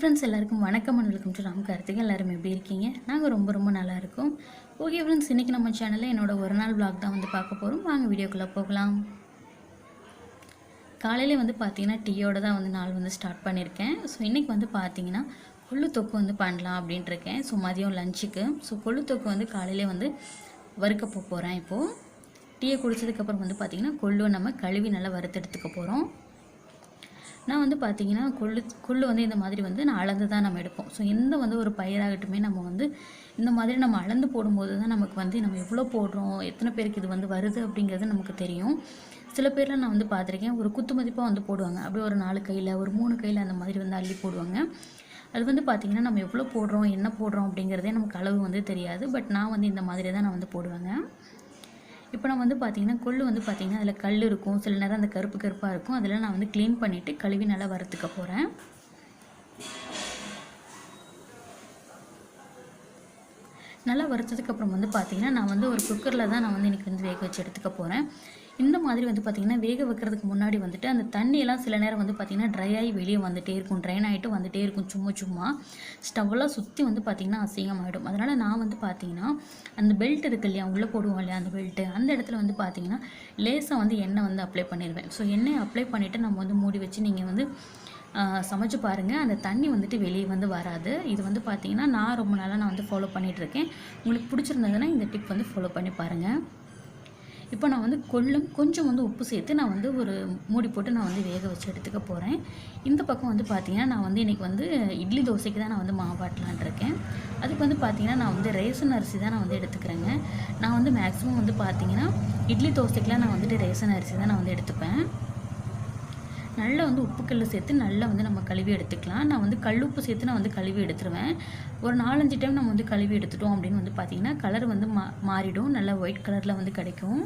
Friends எல்லாருக்கும் வணக்கம் and welcome to Ram Karthik. எல்லாரும் எப்படி இருக்கீங்க? நாங்கள் ரொம்ப ரொம்ப நல்லா இருக்கோம். ஓகே ஃப்ரெண்ட்ஸ் இன்றைக்கி நம்ம சேனலில் என்னோட ஒரு நாள் vlog தான் வந்து பார்க்க போகிறோம் வாங்க வீடியோக்குள்ளே போகலாம். காலையிலே வந்து பார்த்தீங்கன்னா டீயோட தான் வந்து நாள் வந்து ஸ்டார்ட் பண்ணியிருக்கேன். ஸோ இன்றைக்கி வந்து பார்த்தீங்கன்னா கொள்ளு தொக்கு வந்து பண்ணலாம் அப்படின்ட்டு இருக்கேன் ஸோ மதியம் லஞ்சுக்கு ஸோ கொள்ளு தொக்கு வந்து காலையிலே வந்து வறுக்க போக போகிறேன் இப்போது டீயை குடித்ததுக்கப்புறம் வந்து பார்த்திங்கன்னா கொள்ளு நம்ம கழுவி நல்லா வறுத்து எடுத்துக்க போகிறோம் நான் வந்து பார்த்தீங்கன்னா கொள்ளு கொள்ளு வந்து இந்த மாதிரி வந்து நான் அளந்து தான் நம்ம எடுப்போம். ஸோ எந்த வந்து ஒரு பயிராகட்டுமே நம்ம வந்து இந்த மாதிரி நம்ம அளந்து போடும்போது தான் நமக்கு வந்து நம்ம எவ்வளோ போடுறோம் எத்தனை பேருக்கு இது வந்து வருது அப்படிங்கிறது நமக்கு தெரியும். சில பேரில் நான் வந்து பார்த்துருக்கேன் ஒரு குத்து மதிப்பாக வந்து போடுவாங்க. அப்படியே ஒரு நாலு கையில் ஒரு மூணு கையில் அந்த மாதிரி வந்து அள்ளி போடுவாங்க. அது வந்து பார்த்திங்கன்னா நம்ம எவ்வளோ போடுறோம் என்ன போடுறோம் அப்படிங்கிறதே நமக்கு அளவு வந்து தெரியாது. பட் நான் வந்து இந்த மாதிரி தான் நான் வந்து போடுவேங்க. இப்போ நான் வந்து பார்த்தீங்கன்னா கொள்ளு வந்து பார்த்தீங்கன்னா அதில் கல் இருக்கும். சில நேரம் அந்த கருப்பு கருப்பாக இருக்கும். அதெல்லாம் நான் வந்து க்ளீன் பண்ணிவிட்டு கழுவி நல்லா வறுத்துக்க போகிறேன் நல்லா வறுத்ததுக்கப்புறம் வந்து பார்த்தீங்கன்னா நான் வந்து ஒரு குக்கரில் தான் நான் வந்து இன்றைக்கி வந்து வேக வச்சு எடுத்துக்க போகிறேன் இந்த மாதிரி வந்து பார்த்திங்கன்னா வேக வைக்கிறதுக்கு முன்னாடி வந்துட்டு அந்த தண்ணியெல்லாம் சில நேரம் வந்து பார்த்திங்கன்னா ட்ரை ஆகி வெளியே வந்துகிட்டே இருக்கும். ட்ரைன் ஆகிட்டு வந்துட்டே இருக்கும். சும்மா சும்மா ஸ்டவ்வெல்லாம் சுற்றி வந்து பார்த்திங்கன்னா அசிங்கமாகிடும் அதனால் நான் வந்து பார்த்திங்கன்னா அந்த பெல்ட் இருக்கு இல்லையா உள்ளே போடுவோம் இல்லையா அந்த பெல்ட்டு அந்த இடத்துல வந்து பார்த்திங்கன்னா லேசாக வந்து எண்ணெய் வந்து அப்ளை பண்ணிடுவேன். ஸோ எண்ணெய் அப்ளை பண்ணிவிட்டு நம்ம வந்து மூடி வச்சு நீங்கள் வந்து சமைச்சு பாருங்கள் அந்த தண்ணி வந்துட்டு வெளியே வந்து வராது. இது வந்து பார்த்திங்கன்னா நான் ரொம்ப நாளாக நான் வந்து ஃபாலோ பண்ணிகிட்ருக்கேன் உங்களுக்கு பிடிச்சிருந்ததுன்னா இந்த டிப் வந்து ஃபாலோ பண்ணி பாருங்கள் இப்போ நான் வந்து கொள்ளும் கொஞ்சம் வந்து உப்பு சேர்த்து நான் வந்து ஒரு மூடி போட்டு நான் வந்து வேக வச்சு எடுத்துக்க போகிறேன் இந்த பக்கம் வந்து பார்த்திங்கன்னா நான் வந்து இன்றைக்கி வந்து இட்லி தோசைக்கு தான் நான் வந்து மாவாட்டலான் இருக்கேன். அதுக்கு வந்து பார்த்திங்கன்னா நான் வந்து ரேசன் அரிசி தான் நான் வந்து எடுத்துக்கிறேங்க. நான் வந்து மேக்ஸிமம் வந்து பார்த்திங்கன்னா இட்லி தோசைக்கெலாம் நான் வந்துட்டு ரேசன் அரிசி தான் நான் வந்து எடுத்துப்பேன். நல்லா வந்து உப்பு கல் சேர்த்து நல்லா வந்து நம்ம கழுவி எடுத்துக்கலாம். நான் வந்து கல் உப்பு சேர்த்து நான் வந்து கழுவி எடுத்துருவேன். ஒரு நாலஞ்சு டைம் நம்ம வந்து கழுவி எடுத்துட்டோம் அப்படின்னு வந்து பார்த்திங்கன்னா கலர் வந்து மா மாறிடும். நல்லா ஒயிட் கலரில் வந்து கிடைக்கும்.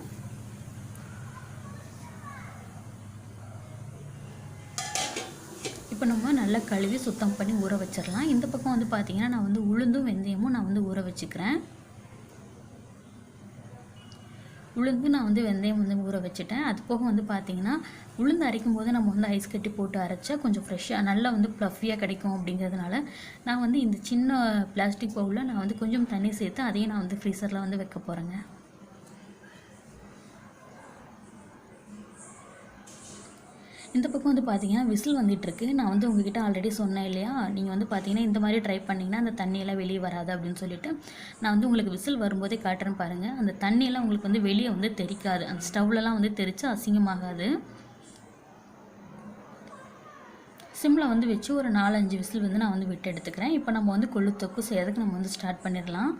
இப்போ நம்ம நல்லா கழுவி சுத்தம் பண்ணி ஊற வச்சிடலாம். இந்த பக்கம் வந்து பார்த்திங்கன்னா நான் வந்து உளுந்தும் வெந்தயமும் நான் வந்து ஊற வச்சுக்கிறேன். உளுந்து நான் வந்து வெந்தயம் வந்து ஊற வச்சுட்டேன். அது போக வந்து பார்த்தீங்கன்னா உளுந்து அரைக்கும் போது நம்ம வந்து ஐஸ் கட்டி போட்டு அரைச்சா கொஞ்சம் ஃப்ரெஷ்ஷாக நல்லா வந்து ப்ளஃபியாக கிடைக்கும் அப்படிங்கிறதுனால நான் வந்து இந்த சின்ன பிளாஸ்டிக் பவுலில் நான் வந்து கொஞ்சம் தண்ணி சேர்த்து அதையும் நான் வந்து ஃப்ரீசரில் வந்து வைக்க போகிறேங்க இந்த பக்கம் வந்து பார்த்தீங்கன்னா விசில் வந்துட்டுருக்கு. நான் வந்து உங்ககிட்ட ஆல்ரெடி சொன்னேன் இல்லையா? நீங்கள் வந்து பார்த்தீங்கன்னா இந்த மாதிரி ட்ரை பண்ணிங்கன்னா அந்த தண்ணியெல்லாம் வெளியே வராது அப்படின்னு சொல்லிட்டு நான் வந்து உங்களுக்கு விசில் வரும்போதே காட்டுறேன் பாருங்கள் அந்த தண்ணியெல்லாம் உங்களுக்கு வந்து வெளியே வந்து தெரிக்காது. அந்த ஸ்டவ்லலாம் வந்து தெரித்து அசிங்கமாகாது. சிம்மில் வந்து வச்சு ஒரு நாலஞ்சு விசில் வந்து நான் வந்து விட்டு எடுத்துக்கிறேன். இப்போ நம்ம வந்து கொள்ளு தொக்கு செய்யறதுக்கு நம்ம வந்து ஸ்டார்ட் பண்ணிடலாம்.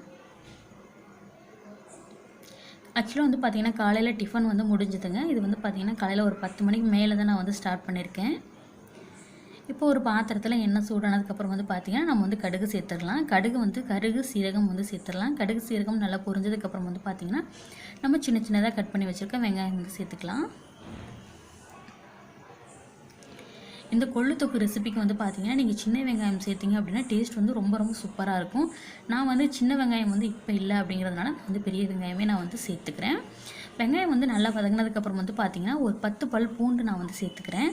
ஆக்சுவலாக வந்து பார்த்திங்கன்னா காலையில் டிஃபன் வந்து முடிஞ்சுதுங்க. இது வந்து பார்த்திங்கன்னா காலையில் ஒரு பத்து மணிக்கு மேலே தான் நான் வந்து ஸ்டார்ட் பண்ணியிருக்கேன் இப்போ ஒரு பாத்திரத்தில் எண்ணெய் சூடானதுக்கப்புறம் வந்து பார்த்திங்கன்னா நம்ம வந்து கடுகு சேர்த்துடலாம். கடுகு வந்து கருகு சீரகம் வந்து சேர்த்துடலாம். கடுகு சீரகம் நல்லா பொரிஞ்சதுக்கப்புறம் வந்து பார்த்திங்கன்னா நம்ம சின்ன சின்னதாக கட் பண்ணி வச்சுருக்க வெங்காயம் வந்து சேர்த்துக்கலாம். இந்த கொள்ளு தொக்கு ரெசிபிக்கு வந்து பார்த்தீங்கன்னா நீங்கள் சின்ன வெங்காயம் சேர்த்திங்க அப்படின்னா டேஸ்ட் வந்து ரொம்ப ரொம்ப சூப்பராக இருக்கும். நான் வந்து சின்ன வெங்காயம் வந்து இப்போ இல்லை அப்படிங்கிறதுனால நான் வந்து பெரிய வெங்காயமே நான் வந்து சேர்த்துக்கிறேன். வெங்காயம் வந்து நல்லா வதங்கினதுக்கப்புறம் வந்து பார்த்தீங்கன்னா ஒரு பத்து பல் பூண்டு நான் வந்து சேர்த்துக்கிறேன்.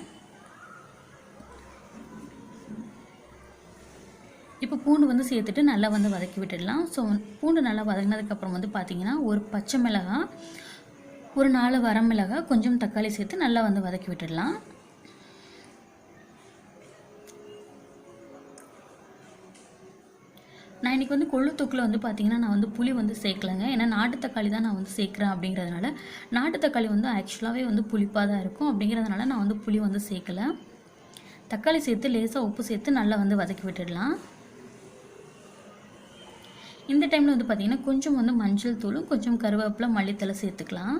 இப்போ பூண்டு வந்து சேர்த்துட்டு நல்லா வந்து வதக்கி விட்டுடலாம். ஸோ பூண்டு நல்லா வதங்கினதுக்கப்புறம் வந்து பார்த்தீங்கன்னா ஒரு பச்சை மிளகாய் ஒரு நாலு வரமிளகாய் கொஞ்சம் தக்காளி சேர்த்து நல்லா வந்து வதக்கி விட்டுடலாம். நான் இன்றைக்கி வந்து கொள்ளு தொக்கில் வந்து பார்த்திங்கன்னா நான் வந்து புளி வந்து சேர்க்கலைங்க. ஏன்னா நாட்டு தக்காளி தான் நான் வந்து சேர்க்குறேன் அப்படிங்கிறதுனால நாட்டு தக்காளி வந்து ஆக்சுவலாகவே வந்து புளிப்பாக தான் இருக்கும். அப்படிங்கிறதுனால நான் வந்து புளி வந்து சேர்க்கலை. தக்காளி சேர்த்து லேசாக உப்பு சேர்த்து நல்லா வந்து வதக்கி விட்டுடலாம். இந்த டைமில் வந்து பார்த்திங்கன்னா கொஞ்சம் வந்து மஞ்சள் தூளும் கொஞ்சம் கருவேப்பிலை மல்லித்தலை சேர்த்துக்கலாம்.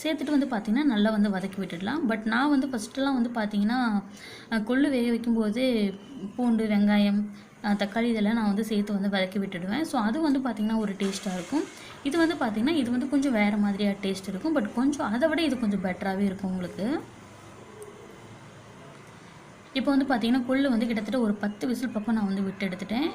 சேர்த்துட்டு வந்து பார்த்திங்கன்னா நல்லா வந்து வதக்கி விட்டுடலாம். பட் நான் வந்து ஃபஸ்ட்டுலாம் வந்து பார்த்திங்கன்னா கொள்ளு வேக வைக்கும்போது பூண்டு வெங்காயம் தக்காளி இதெல்லாம் நான் வந்து சேர்த்து வந்து வதக்கி விட்டுடுவேன். ஸோ அது வந்து பார்த்திங்கன்னா ஒரு டேஸ்ட்டாக இருக்கும். இது வந்து பார்த்திங்கன்னா இது வந்து கொஞ்சம் வேறு மாதிரியாக டேஸ்ட் இருக்கும். பட் கொஞ்சம் அதை விட இது கொஞ்சம் பெட்டராகவே இருக்கும் உங்களுக்கு. இப்போ வந்து பார்த்திங்கன்னா கொள்ளு வந்து கிட்டத்தட்ட ஒரு பத்து விசில் பக்கம் நான் வந்து விட்டு எடுத்துட்டேன்.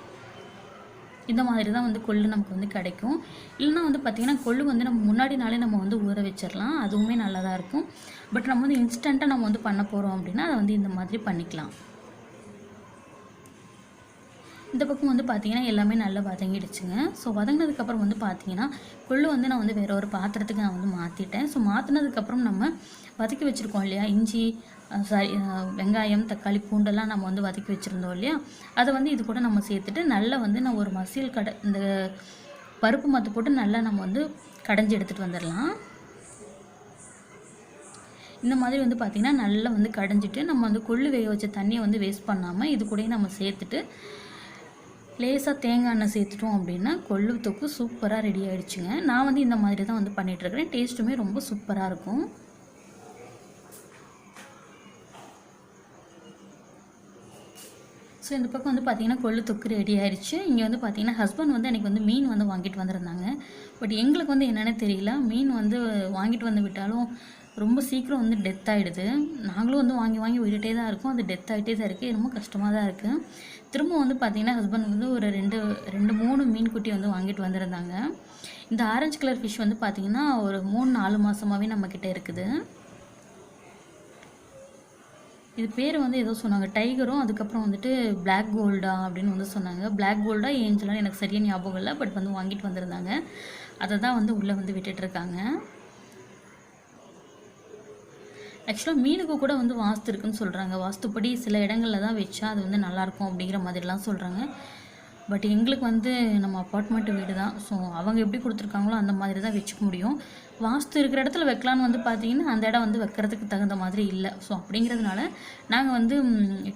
இந்த மாதிரி தான் வந்து கொள்ளு நமக்கு வந்து கிடைக்கும். இல்லைன்னா வந்து பார்த்திங்கன்னா கொள்ளு வந்து நம்ம முன்னாடி நாளே நம்ம வந்து ஊற வச்சிடலாம். அதுவுமே நல்லா தான் இருக்கும். பட் நம்ம வந்து இன்ஸ்டண்ட்டாக நம்ம வந்து பண்ண போகிறோம் அப்படின்னா அதை வந்து இந்த மாதிரி பண்ணிக்கலாம். இந்த பக்கம் வந்து பார்த்தீங்கன்னா எல்லாமே நல்லா வதங்கிடுச்சுங்க. ஸோ வதங்கினதுக்கப்புறம் வந்து பார்த்தீங்கன்னா கொள்ளு வந்து நான் வந்து வேற ஒரு பாத்திரத்துக்கு நான் வந்து மாற்றிட்டேன் ஸோ மாற்றினதுக்கப்புறம் நம்ம வதக்கி வச்சுருக்கோம் இல்லையா இஞ்சி சாரி வெங்காயம் தக்காளி பூண்டெல்லாம் நம்ம வந்து வதக்கி வச்சுருந்தோம் இல்லையா? அதை வந்து இது கூட நம்ம சேர்த்துட்டு நல்லா வந்து நான் ஒரு மசியல் கடை இந்த பருப்பு மத்து போட்டு நல்லா நம்ம வந்து கடைஞ்சி எடுத்துகிட்டு வந்துடலாம். இந்த மாதிரி வந்து பார்த்திங்கன்னா நல்லா வந்து கடைஞ்சிட்டு நம்ம வந்து கொள்ளு வேக வச்ச தண்ணியை வந்து வேஸ்ட் பண்ணாமல் இது கூடயே நம்ம சேர்த்துட்டு லேசாக தேங்காய் எண்ணெய் சேர்த்துட்டோம் அப்படின்னா கொள்ளு தொக்கு சூப்பராக ரெடி ஆகிடுச்சுங்க நான் வந்து இந்த மாதிரி தான் வந்து பண்ணிகிட்ருக்கிறேன் டேஸ்ட்டுமே ரொம்ப சூப்பராக இருக்கும். ஸோ இந்த பக்கம் வந்து பார்த்தீங்கன்னா கொள்ளு தொக்கு ரெடி ஆயிடுச்சு இங்கே வந்து பார்த்தீங்கன்னா ஹஸ்பண்ட் வந்து எனக்கு வந்து மீன் வந்து வாங்கிட்டு வந்திருந்தாங்க. பட் எங்களுக்கு வந்து என்னென்னு தெரியல. மீன் வந்து வாங்கிட்டு வந்து விட்டாலும் ரொம்ப சீக்கிரம் வந்து டெத் ஆகிடுது நாங்களும் வந்து வாங்கி வாங்கி விட்டுட்டே தான் இருக்கோம். அது டெத் ஆகிட்டே தான் இருக்குது ரொம்ப கஷ்டமாக தான் இருக்குது திரும்ப வந்து பார்த்தீங்கன்னா ஹஸ்பண்ட் வந்து ஒரு ரெண்டு ரெண்டு மூணு மீன் குட்டி வந்து வாங்கிட்டு வந்திருந்தாங்க. இந்த ஆரஞ்சு கலர் ஃபிஷ் வந்து பார்த்திங்கன்னா ஒரு மூணு நாலு மாதமாகவே நம்மக்கிட்ட இருக்குது. இது பேர் வந்து ஏதோ சொன்னாங்க. டைகரும் அதுக்கப்புறம் வந்துட்டு பிளாக் கோல்டா அப்படின்னு வந்து சொன்னாங்க. பிளாக் கோல்டா ஏஞ்சலான்னு எனக்கு சரியாக ஞாபகம் இல்லை. பட் வந்து வாங்கிட்டு வந்திருந்தாங்க. அதை தான் வந்து உள்ளே வந்து விட்டுட்டு இருக்காங்க. ஆக்சுவலாக மீனுக்கு கூட வந்து வாஸ்து இருக்குன்னு சொல்கிறாங்க வாஸ்துப்படி சில இடங்களில் தான் வச்சா அது வந்து நல்லாயிருக்கும் அப்படிங்கிற மாதிரிலாம் சொல்கிறாங்க பட் எங்களுக்கு வந்து நம்ம அப்பார்ட்மெண்ட் வீடு தான். ஸோ அவங்க எப்படி கொடுத்துருக்காங்களோ அந்த மாதிரி தான் வச்சுக்க முடியும். வாஸ்து இருக்கிற இடத்துல வைக்கலான்னு வந்து பார்த்தீங்கன்னா அந்த இடம் வந்து வைக்கிறதுக்கு தகுந்த மாதிரி இல்லை. ஸோ அப்படிங்கிறதுனால நாங்கள் வந்து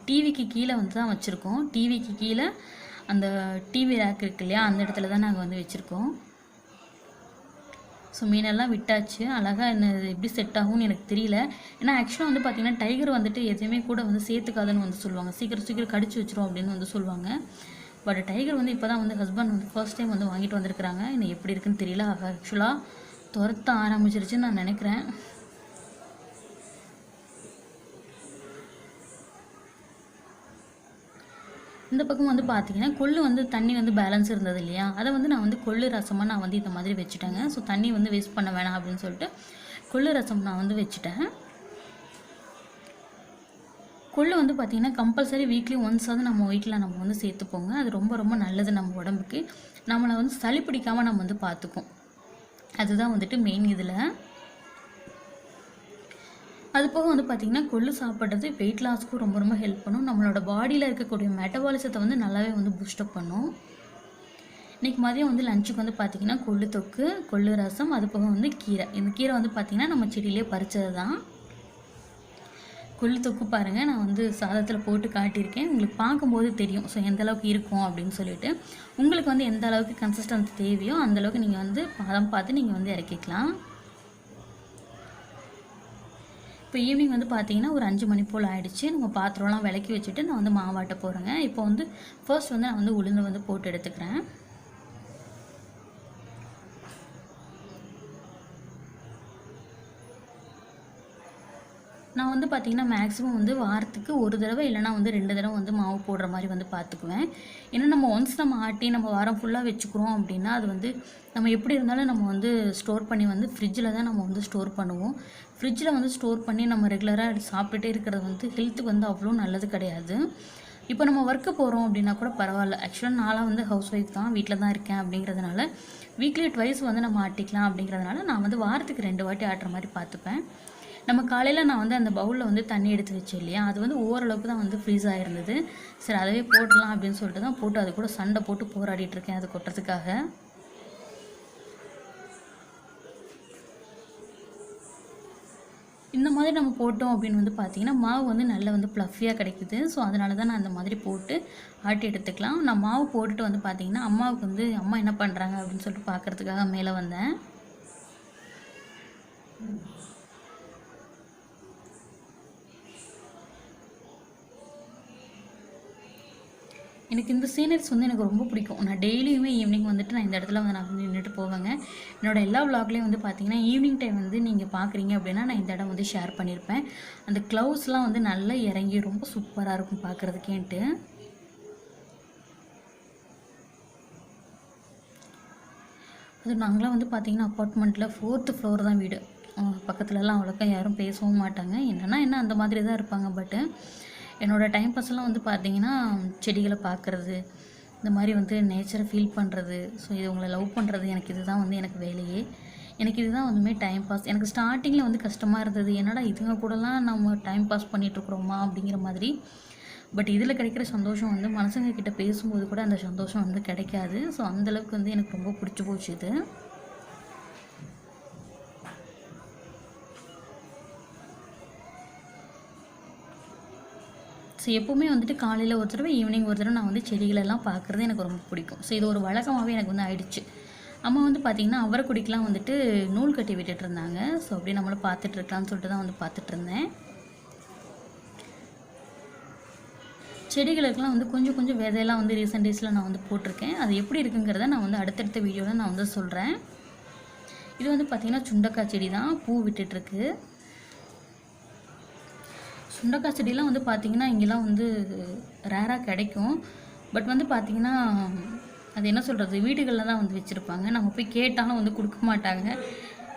டிவிக்கு கீழே வந்து தான் வச்சுருக்கோம். டிவிக்கு கீழே அந்த டிவி ரேக் இருக்கு இல்லையா அந்த இடத்துல தான் நாங்கள் வந்து வச்சுருக்கோம். ஸோ மீனெல்லாம் விட்டாச்சு. அழகாக என்ன எப்படி செட் ஆகும்னு எனக்கு தெரியல. ஏன்னா ஆக்சுவலாக வந்து பார்த்தீங்கன்னா டைகர் வந்துட்டு எதுவுமே கூட வந்து சேர்த்துக்காதுன்னு வந்து சொல்லுவாங்க. சீக்கிரம் சீக்கிரம் கடிச்சு வச்சிரும் அப்படின்னு வந்து சொல்லுவாங்க. பட் டைகர் வந்து இப்போ தான் வந்து ஹஸ்பண்ட் வந்து ஃபர்ஸ்ட் டைம் வந்து வாங்கிட்டு வந்திருக்கிறாங்க. இன்னும் எப்படி இருக்குன்னு தெரியல. ஆக்சுவலாக துரத்த ஆரம்பிச்சிருச்சுன்னு நான் நினைக்கிறேன். இந்த பக்கம் வந்து பார்த்தீங்கன்னா கொள்ளு வந்து தண்ணி வந்து பேலன்ஸ் இருந்தது இல்லையா? அதை வந்து நான் வந்து கொள்ளு ரசமாக நான் வந்து இந்த மாதிரி வச்சுட்டேங்க. ஸோ தண்ணி வந்து வேஸ்ட் பண்ண வேணாம் அப்படின்னு சொல்லிட்டு கொள்ளு ரசம் நான் வந்து வச்சுட்டேன். கொள்ளு வந்து பார்த்திங்கன்னா கம்பல்சரி வீக்லி ஒன்ஸாவது நம்ம வீட்டில் நம்ம வந்து சேர்த்துப்போங்க. அது ரொம்ப ரொம்ப நல்லது நம்ம உடம்புக்கு. நம்மளை வந்து சளி பிடிக்காமல் நம்ம வந்து பார்த்துக்கும் அதுதான் வந்துட்டு மெயின் இதில். அது போக வந்து பார்த்திங்கன்னா கொள்ளு சாப்பிட்றது வெயிட் லாஸ்க்கும் ரொம்ப ரொம்ப ஹெல்ப் பண்ணும். நம்மளோட பாடியில் இருக்கக்கூடிய மெட்டபாலிசத்தை வந்து நல்லாவே வந்து பூஸ்டப் பண்ணும். இன்றைக்கி மதியம் வந்து லஞ்சுக்கு வந்து பார்த்திங்கன்னா கொள்ளு தொக்கு கொள்ளு ரசம் அது போக வந்து கீரை. இந்த கீரை வந்து பார்த்திங்கன்னா நம்ம செடியிலே பறிச்சது தான் கொள்ளு தொக்கு பாருங்கள் நான் வந்து சாதத்தில் போட்டு காட்டியிருக்கேன். உங்களுக்கு பார்க்கும்போது தெரியும். ஸோ எந்த அளவுக்கு இருக்கும் அப்படின்னு சொல்லிட்டு. உங்களுக்கு வந்து எந்த அளவுக்கு கன்சிஸ்டன்ஸ் தேவையோ அந்த அளவுக்கு நீங்கள் வந்து பதம் பார்த்து நீங்கள் வந்து இறக்கிக்கலாம். இப்போ ஈவினிங் வந்து பார்த்தீங்கன்னா ஒரு அஞ்சு மணி போல் ஆகிடுச்சு நம்ம பாத்திரம்லாம் விளக்கி வச்சுட்டு நான் வந்து மாவாட்ட போகிறேங்க இப்போ வந்து ஃபர்ஸ்ட் வந்து நான் வந்து உளுந்து வந்து போட்டு எடுத்துக்கிறேன். நான் வந்து பார்த்திங்கன்னா மேக்ஸிமம் வந்து வாரத்துக்கு ஒரு தடவை இல்லைனா வந்து ரெண்டு தடவை வந்து மாவு போடுற மாதிரி வந்து பார்த்துக்குவேன் ஏன்னா நம்ம ஒன்ஸ் நம்ம ஆட்டி நம்ம வாரம் ஃபுல்லாக வச்சுக்கிறோம் அப்படின்னா அது வந்து நம்ம எப்படி இருந்தாலும் நம்ம வந்து ஸ்டோர் பண்ணி வந்து ஃப்ரிட்ஜில் தான் நம்ம வந்து ஸ்டோர் பண்ணுவோம். ஃப்ரிட்ஜில் வந்து ஸ்டோர் பண்ணி நம்ம ரெகுலராக சாப்பிட்டுட்டே இருக்கிறது வந்து ஹெல்த்துக்கு வந்து அவ்வளோ நல்லது கிடையாது. இப்போ நம்ம ஒர்க்கு போகிறோம் அப்படின்னா கூட பரவாயில்ல. ஆக்சுவலாக நாளாக வந்து ஹவுஸ் ஒய்ஃப் தான் வீட்டில் தான் இருக்கேன் அப்படிங்கிறதுனால வீக்லி ட்வைஸ் வந்து நம்ம ஆட்டிக்கலாம் அப்படிங்கிறதுனால நான் வந்து வாரத்துக்கு ரெண்டு வாட்டி ஆட்டுற மாதிரி பார்த்துப்பேன் நம்ம காலையில் நான் வந்து அந்த பவுலில் வந்து தண்ணி எடுத்து வச்சேன் இல்லையா? அது வந்து ஓரளவுக்கு தான் வந்து ஃப்ரீஸ் ஆகிருந்தது சரி அதவே போடலாம் அப்படின்னு சொல்லிட்டு தான் போட்டு அது கூட சண்டை போட்டு போராடிட்டு இருக்கேன் அது கொட்டுறதுக்காக. இந்த மாதிரி நம்ம போட்டோம் அப்படின்னு வந்து பார்த்தீங்கன்னா மாவு வந்து நல்லா வந்து ப்ளஃபியாக கிடைக்குது. ஸோ அதனால தான் நான் அந்த மாதிரி போட்டு ஆட்டி எடுத்துக்கலாம். நான் மாவு போட்டுட்டு வந்து பார்த்தீங்கன்னா அம்மாவுக்கு வந்து அம்மா என்ன பண்ணுறாங்க அப்படின்னு சொல்லிட்டு பார்க்குறதுக்காக மேலே வந்தேன். எனக்கு இந்த சீனரிஸ் வந்து எனக்கு ரொம்ப பிடிக்கும். நான் டெய்லியுமே ஈவினிங் வந்துட்டு நான் இந்த இடத்துல வந்து நான் வந்து நின்றுட்டு போவேங்க. என்னோட எல்லா விளாக்லேயும் வந்து பார்த்தீங்கன்னா ஈவினிங் டைம் வந்து நீங்கள் பார்க்குறீங்க அப்படின்னா நான் இந்த இடம் வந்து ஷேர் பண்ணியிருப்பேன் அந்த க்ளவுஸ்லாம் வந்து நல்லா இறங்கி ரொம்ப சூப்பராக இருக்கும் பார்க்குறதுக்கேன்ட்டு அது நாங்களாம் வந்து பார்த்திங்கன்னா அப்பார்ட்மெண்ட்டில் ஃபோர்த்து ஃப்ளோர் தான் வீடு. பக்கத்துலலாம் அவ்வளோக்கா யாரும் பேசவும் மாட்டாங்க. என்னென்னா என்ன அந்த மாதிரி தான் இருப்பாங்க பட்டு என்னோடய டைம் பாஸ்லாம் வந்து பார்த்திங்கன்னா செடிகளை பார்க்குறது இந்த மாதிரி வந்து நேச்சரை ஃபீல் பண்ணுறது ஸோ இது உங்களை லவ் பண்ணுறது எனக்கு இதுதான் வந்து எனக்கு வேலையே. எனக்கு இதுதான் வந்துமே டைம் பாஸ் எனக்கு ஸ்டார்டிங்கில் வந்து கஷ்டமாக இருந்தது. என்னடா இதுங்க கூடலாம் நம்ம டைம் பாஸ் பண்ணிகிட்ருக்குறோமா அப்படிங்கிற மாதிரி. பட் இதில் கிடைக்கிற சந்தோஷம் வந்து மனசுங்க கிட்டே பேசும்போது கூட அந்த சந்தோஷம் வந்து கிடைக்காது. ஸோ அந்தளவுக்கு வந்து எனக்கு ரொம்ப பிடிச்சி போச்சு இது. ஸோ எப்போவுமே வந்துட்டு காலையில் ஒரு தடவை ஈவினிங் ஒரு தடவை நான் வந்து செடிகளெல்லாம் பார்க்குறது எனக்கு ரொம்ப பிடிக்கும். ஸோ இது ஒரு வழக்கமாகவே எனக்கு வந்து ஆயிடுச்சு. அம்மா வந்து பார்த்திங்கன்னா அவரைக்குடிக்கெலாம் வந்துட்டு நூல் கட்டி விட்டுட்டு இருந்தாங்க. ஸோ அப்படியே நம்மளும் பார்த்துட்ருக்கலாம்னு சொல்லிட்டு தான் வந்து பார்த்துட்டு இருந்தேன். செடிகளுக்கெல்லாம் வந்து கொஞ்சம் கொஞ்சம் விதையெல்லாம் வந்து ரீசெண்ட் டேஸில் நான் வந்து போட்டிருக்கேன். அது எப்படி இருக்குங்கிறத நான் வந்து அடுத்தடுத்த வீடியோவில் நான் வந்து சொல்கிறேன் இது வந்து பார்த்திங்கன்னா சுண்டக்காய் செடி தான் பூ விட்டுட்டுருக்கு சுண்டக்காய் செடிலாம் வந்து பார்த்திங்கன்னா இங்கெல்லாம் வந்து ரேராக கிடைக்கும். பட் வந்து பார்த்திங்கன்னா அது என்ன சொல்கிறது வீடுகளில் தான் வந்து வச்சுருப்பாங்க. நம்ம போய் கேட்டாலும் வந்து கொடுக்க மாட்டாங்க.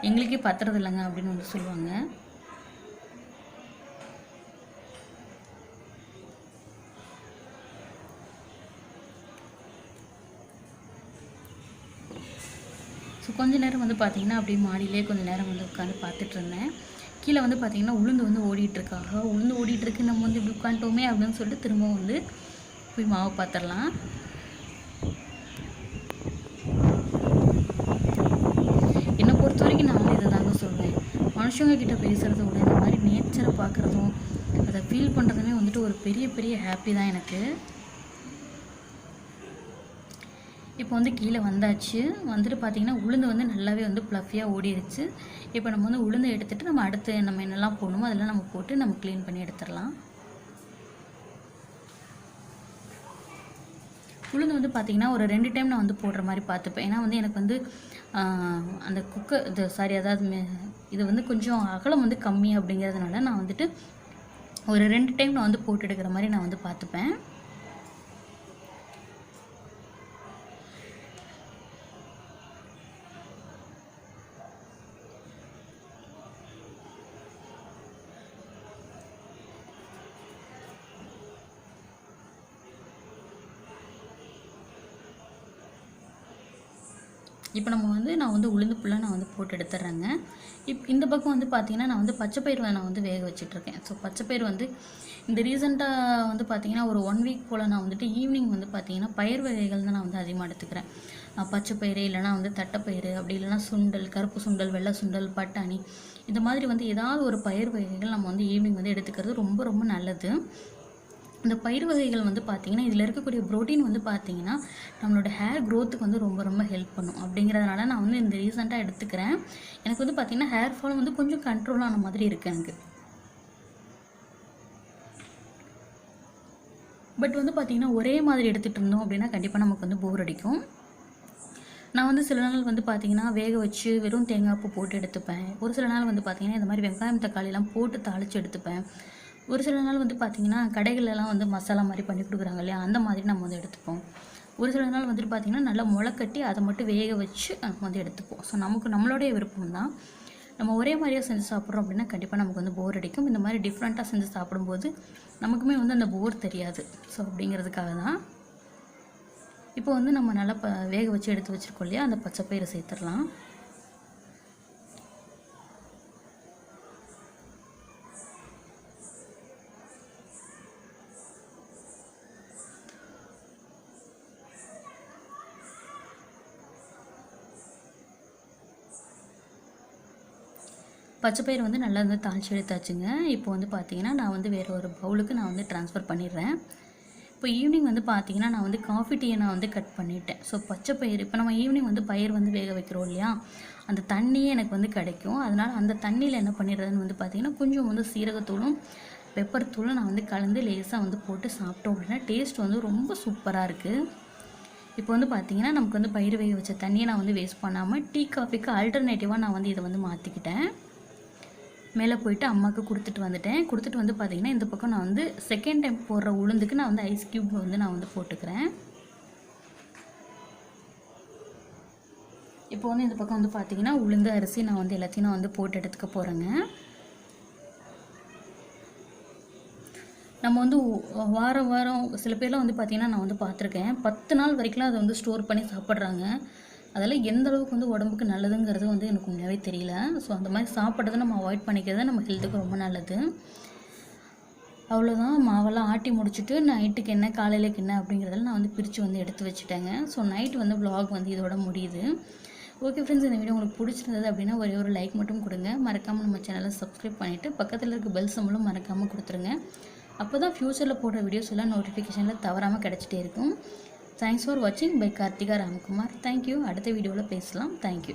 எங்களுக்கே பத்துறது இல்லைங்க அப்படின்னு வந்து சொல்லுவாங்க. ஸோ கொஞ்ச நேரம் வந்து பார்த்தீங்கன்னா அப்படியே மாடியிலே கொஞ்ச நேரம் வந்து உட்காந்து பார்த்துட்டு இருந்தேன். கீழே வந்து பார்த்தீங்கன்னா உளுந்து வந்து ஓடிட்டு இருக்காங்க உளுந்து ஓடிட்டு இருக்கு நம்ம வந்து இப்படி உட்காந்துட்டோமே அப்படின்னு சொல்லிட்டு திரும்பவும் வந்து போய் மாவு பார்த்துடலாம். என்னை பொறுத்த வரைக்கும் நான் வந்து இதை தாங்க சொல்வேன். மனுஷங்க கிட்ட பேசுகிறத விட இந்த மாதிரி நேச்சரை பார்க்குறதும் அதை ஃபீல் பண்ணுறதுமே வந்துட்டு ஒரு பெரிய பெரிய ஹாப்பி தான் எனக்கு. இப்போ வந்து கீழே வந்தாச்சு. வந்துட்டு பார்த்தீங்கன்னா உளுந்து வந்து நல்லாவே வந்து ப்ளஃபியாக ஓடிடுச்சு இப்போ நம்ம வந்து உளுந்தை எடுத்துகிட்டு நம்ம அடுத்து நம்ம என்னெல்லாம் போடணுமோ அதெல்லாம் நம்ம போட்டு நம்ம க்ளீன் பண்ணி எடுத்துடலாம். உளுந்து வந்து பார்த்திங்கன்னா ஒரு ரெண்டு டைம் நான் வந்து போடுற மாதிரி பார்த்துப்பேன். ஏன்னா வந்து எனக்கு வந்து அந்த குக்கர் இது சாரி அதாவது மே- இது வந்து கொஞ்சம் அகலம் வந்து கம்மி அப்படிங்கிறதுனால நான் வந்துட்டு ஒரு ரெண்டு டைம் நான் வந்து போட்டு எடுக்கிற மாதிரி நான் வந்து பார்த்துப்பேன். இப்போ நம்ம வந்து நான் வந்து உளுந்து ஃபுல்லாக நான் வந்து போட்டு எடுத்துட்றேங்க. இப் இந்த பக்கம் வந்து பார்த்தீங்கன்னா நான் வந்து பச்சை பயிர் நான் வந்து வேக வச்சிட்ருக்கேன். ஸோ பச்சை பயிர் வந்து இந்த ரீசெண்டாக வந்து பார்த்தீங்கன்னா ஒரு ஒன் வீக் போல் நான் வந்துட்டு ஈவினிங் வந்து பார்த்தீங்கன்னா பயிர் வகைகள் தான் நான் வந்து அதிகமாக எடுத்துக்கிறேன். பச்சை பயிறு இல்லைனா வந்து தட்டைப்பயிறு அப்படி இல்லைனா சுண்டல் கருப்பு சுண்டல் வெள்ளை சுண்டல் பட்டாணி இந்த மாதிரி வந்து ஏதாவது ஒரு பயிர் வகைகள் நம்ம வந்து ஈவினிங் வந்து எடுத்துக்கிறது ரொம்ப ரொம்ப நல்லது. இந்த பயிர் வகைகள் வந்து பார்த்திங்கன்னா இதில் இருக்கக்கூடிய ப்ரோட்டீன் வந்து பார்த்திங்கன்னா நம்மளோட ஹேர் க்ரோத்துக்கு வந்து ரொம்ப ரொம்ப ஹெல்ப் பண்ணும். அப்படிங்கிறதுனால நான் வந்து இந்த ரீசெண்டாக எடுத்துக்கிறேன். எனக்கு வந்து பார்த்திங்கன்னா ஹேர் ஃபால் வந்து கொஞ்சம் கண்ட்ரோல் ஆன மாதிரி இருக்குது எனக்கு. பட் வந்து பார்த்திங்கன்னா ஒரே மாதிரி எடுத்துகிட்டு இருந்தோம் அப்படின்னா கண்டிப்பாக நமக்கு வந்து போர் அடிக்கும். நான் வந்து சில நாள் வந்து பார்த்தீங்கன்னா வேக வச்சு வெறும் தேங்காய் பூ போட்டு எடுத்துப்பேன். ஒரு சில நாள் வந்து பார்த்தீங்கன்னா இந்த மாதிரி வெங்காயம் தக்காளிலாம் போட்டு தாளித்து எடுத்துப்பேன். ஒரு சில நாள் வந்து பார்த்தீங்கன்னா கடைகளெல்லாம் வந்து மசாலா மாதிரி பண்ணி கொடுக்குறாங்க இல்லையா? அந்த மாதிரி நம்ம வந்து எடுத்துப்போம். ஒரு சில நாள் வந்துட்டு பார்த்தீங்கன்னா நல்லா முளைக்கட்டி அதை மட்டும் வேக வச்சு நம்ம வந்து எடுத்துப்போம். ஸோ நமக்கு நம்மளுடைய விருப்பம் தான். நம்ம ஒரே மாதிரியாக செஞ்சு சாப்பிட்றோம் அப்படின்னா கண்டிப்பாக நமக்கு வந்து போர் அடிக்கும். இந்த மாதிரி டிஃப்ரெண்ட்டாக செஞ்சு சாப்பிடும்போது நமக்குமே வந்து அந்த போர் தெரியாது. ஸோ அப்படிங்கிறதுக்காக தான் இப்போ வந்து நம்ம நல்லா ப வேக வச்சு எடுத்து வச்சுருக்கோம் இல்லையா? அந்த பச்சை பயிரை சேர்த்துடலாம். பச்சை பயிர் வந்து நல்லா வந்து தாளிச்சு எடுத்தாச்சுங்க. இப்போ வந்து பார்த்தீங்கன்னா நான் வந்து வேறு ஒரு பவுலுக்கு நான் வந்து ட்ரான்ஸ்ஃபர் பண்ணிடுறேன். இப்போ ஈவினிங் வந்து பார்த்தீங்கன்னா நான் வந்து காஃபி டீயை நான் வந்து கட் பண்ணிட்டேன். ஸோ பச்சை பயிர் இப்போ நம்ம ஈவினிங் வந்து பயிர் வந்து வேக வைக்கிறோம் இல்லையா? அந்த தண்ணியே எனக்கு வந்து கிடைக்கும். அதனால் அந்த தண்ணியில் என்ன பண்ணிடுறதுன்னு வந்து பார்த்தீங்கன்னா கொஞ்சம் வந்து சீரகத்தூளும் பெப்பர் தூளும் நான் வந்து கலந்து லேசாக வந்து போட்டு சாப்பிட்டோம் அப்படின்னா டேஸ்ட் வந்து ரொம்ப சூப்பராக இருக்குது இப்போ வந்து பார்த்தீங்கன்னா நமக்கு வந்து பயிர் வேக வச்ச தண்ணியை நான் வந்து வேஸ்ட் பண்ணாமல் டீ காஃபிக்கு ஆல்டர்னேட்டிவாக நான் வந்து இதை வந்து மாற்றிக்கிட்டேன் மேலே போயிட்டு அம்மாவுக்கு கொடுத்துட்டு வந்துட்டேன். கொடுத்துட்டு வந்து பார்த்தீங்கன்னா இந்த பக்கம் நான் வந்து செகண்ட் டைம் போடுற உளுந்துக்கு நான் வந்து ஐஸ் க்யூப் வந்து நான் வந்து போட்டுக்கிறேன். இப்போ வந்து இந்த பக்கம் வந்து பார்த்தீங்கன்னா உளுந்து அரிசி நான் வந்து எல்லாத்தையும் நான் வந்து போட்டு எடுத்துக்க போகிறேங்க நம்ம வந்து வாரம் வாரம் சில பேர்லாம் வந்து பார்த்திங்கன்னா நான் வந்து பார்த்துருக்கேன். பத்து நாள் வரைக்கும்லாம் அதை வந்து ஸ்டோர் பண்ணி சாப்பிட்றாங்க. அதெல்லாம் எந்த அளவுக்கு வந்து உடம்புக்கு நல்லதுங்கிறது வந்து எனக்கு உண்மையாகவே தெரியல. ஸோ அந்த மாதிரி சாப்பிட்றதை நம்ம அவாய்ட் பண்ணிக்கிறது நம்ம ஹெல்த்துக்கு ரொம்ப நல்லது. அவ்வளோதான் மாவெல்லாம் ஆட்டி முடிச்சுட்டு நைட்டுக்கு என்ன காலையிலக்கு என்ன அப்படிங்கிறதெல்லாம் நான் வந்து பிரித்து வந்து எடுத்து வச்சுட்டேங்க. ஸோ நைட் வந்து ப்ளாக் வந்து இதோட முடியுது. ஓகே ஃப்ரெண்ட்ஸ் இந்த வீடியோ உங்களுக்கு பிடிச்சிருந்தது அப்படின்னா ஒரே ஒரு லைக் மட்டும் கொடுங்க. மறக்காமல் நம்ம சேனலை சப்ஸ்கிரைப் பண்ணிவிட்டு பக்கத்தில் இருக்க பெல் சம்பளம் மறக்காமல் கொடுத்துருங்க. அப்போ தான் ஃப்யூச்சரில் போடுற வீடியோஸ் எல்லாம் நோட்டிஃபிகேஷனில் தவறாமல் கிடச்சிட்டே இருக்கும். தேங்க்ஸ் ஃபார் வாட்சிங் bye Karthika Ramkumar thank you அடுத்த வீடியோவில் பேசலாம். தேங்க்யூ